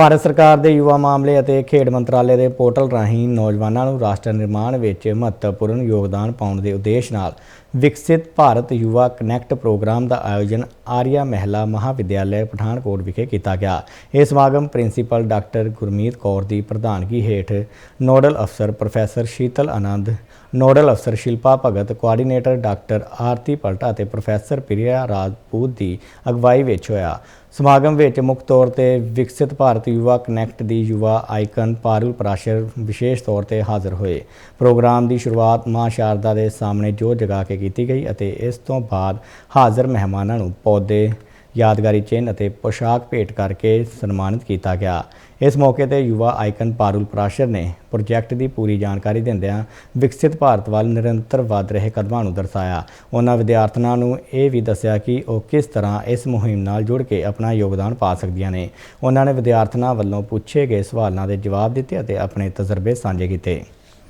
ਭਾਰਤ ਸਰਕਾਰ ਦੇ ਯੁਵਾ ਮਾਮਲੇ ਅਤੇ ਖੇਡ ਮੰਤਰਾਲੇ ਦੇ ਪੋਰਟਲ ਰਾਹੀਂ ਨੌਜਵਾਨਾਂ ਨੂੰ ਰਾਸ਼ਟਰ ਨਿਰਮਾਣ ਵਿੱਚ ਮਹੱਤਵਪੂਰਨ ਯੋਗਦਾਨ ਪਾਉਣ ਦੇ ਉਦੇਸ਼ ਨਾਲ ਵਿਕਸਿਤ ਭਾਰਤ ਯੁਵਾ ਕਨੈਕਟ ਪ੍ਰੋਗਰਾਮ ਦਾ ਆਯੋਜਨ ਆਰੀਆ ਮਹਿਲਾ ਮਹਾਵਿਦਿਆਲਯ ਪਠਾਨਕੋਟ ਵਿਖੇ ਕੀਤਾ ਗਿਆ। ਇਹ ਸਮਾਗਮ ਪ੍ਰਿੰਸੀਪਲ ਡਾਕਟਰ ਗੁਰਮੀਤ ਕੌਰ ਦੀ ਪ੍ਰਧਾਨਗੀ ਹੇਠ ਨੋਡਲ ਅਫਸਰ ਪ੍ਰੋਫੈਸਰ ਸ਼ੀਤਲ ਆਨੰਦ, ਨੋਡਲ ਅਫਸਰ ਸ਼ਿਲਪਾ ਭਗਤ, ਕੋਆਰਡੀਨੇਟਰ ਡਾਕਟਰ ਆਰਤੀ ਪਲਟਾ ਅਤੇ ਪ੍ਰੋਫੈਸਰ ਪ੍ਰਿਆ ਰਾਜਪੂਤ ਦੀ ਅਗਵਾਈ ਵਿੱਚ ਹੋਇਆ। ਸਮਾਗਮ ਵਿੱਚ ਮੁੱਖ ਤੌਰ ਤੇ ਵਿਕਸਿਤ ਭਾਰਤ ਯੁਵਾ ਕਨੈਕਟ ਦੀ ਯੁਵਾ ਆਈਕਨ ਪਾਰੁਲ ਪਰਾਸ਼ਰ ਵਿਸ਼ੇਸ਼ ਤੌਰ ਤੇ ਹਾਜ਼ਰ ਹੋਏ। ਪ੍ਰੋਗਰਾਮ ਦੀ ਸ਼ੁਰੂਆਤ ਮਾਂ ਸ਼ਾਰਦਾ ਦੇ ਸਾਹਮਣੇ ਜੋਤ ਜਗਾ ਕੇ ਕੀਤੀ ਗਈ ਅਤੇ ਇਸ ਤੋਂ ਬਾਅਦ ਹਾਜ਼ਰ ਮਹਿਮਾਨਾਂ ਨੂੰ ਪੌਦੇ ਯਾਦਗਾਰੀ ਚਿੰਨ੍ਹ ਅਤੇ ਪੋਸ਼ਾਕ ਭੇਟ ਕਰਕੇ ਸਨਮਾਨਿਤ ਕੀਤਾ ਗਿਆ। ਇਸ ਮੌਕੇ ਤੇ ਯੁਵਾ ਆਈਕਨ ਪਾਰੁਲ ਪ੍ਰਾਸ਼ਰ ਨੇ ਪ੍ਰੋਜੈਕਟ ਦੀ ਪੂਰੀ ਜਾਣਕਾਰੀ ਦਿੰਦਿਆਂ ਵਿਕਸਿਤ ਭਾਰਤ ਵੱਲ ਨਿਰੰਤਰ ਵਧ ਰਹੇ ਕਦਮਾਂ ਨੂੰ ਦਰਸਾਇਆ। ਉਹਨਾਂ ਵਿਦਿਆਰਥਣਾਂ ਨੂੰ ਇਹ ਵੀ ਦੱਸਿਆ ਕਿ ਉਹ ਕਿਸ ਤਰ੍ਹਾਂ ਇਸ ਮੁਹਿੰਮ ਨਾਲ ਜੁੜ ਕੇ ਆਪਣਾ ਯੋਗਦਾਨ ਪਾ ਸਕਦੀਆਂ ਨੇ। ਉਹਨਾਂ ਨੇ ਵਿਦਿਆਰਥਣਾਂ ਵੱਲੋਂ ਪੁੱਛੇ ਗਏ ਸਵਾਲਾਂ ਦੇ ਜਵਾਬ ਦਿੱਤੇ ਅਤੇ ਆਪਣੇ ਤਜਰਬੇ ਸਾਂਝੇ ਕੀਤੇ।